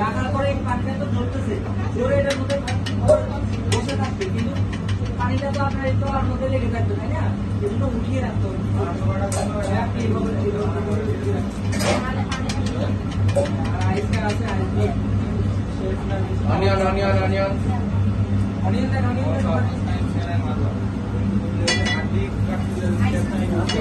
রাখার পরে পানিটা তো ঝরতেছে ঝরে এটার মধ্যে বসে থাকবে। কিন্তু পানিটা তো আপনার এই তলার মধ্যে লেগে থাকবে তাই না? এজন্য উঠিয়ে রাখতে হবে। আর onion onion onion onion onion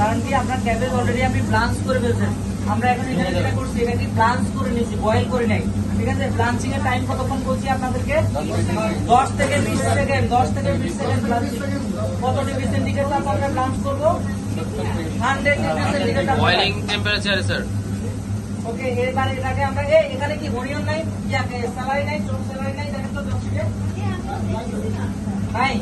কারণ কি আপনার ক্যাবেজ অলরেডি আপনি ব্লাঞ্চ করে ফেলছেন আমরা এখন এখানে যেটা করছি এটা কি ব্লাঞ্চ করে নিয়েছি বয়েল করে নাই। ঠিক আছে? ব্লাঞ্চিং এর টাইম কতক্ষণ বলছি আপনাদেরকে? দশ থেকে বিশ সেকেন্ড দশ থেকে বিশ সেকেন্ড ব্লাঞ্চিং কত ডিগ্রি সেন্টিগ্রেড তাপ আমরা ব্লাঞ্চ করব? Hundred degree centigrade boiling temperature sir okay এবার এটাকে আমরা এই এখানে কি হরিয়ন নাই? ইয়াকে স্যালারি নাই চোখ স্যালারি নাই দেখেন তো দশ নাই?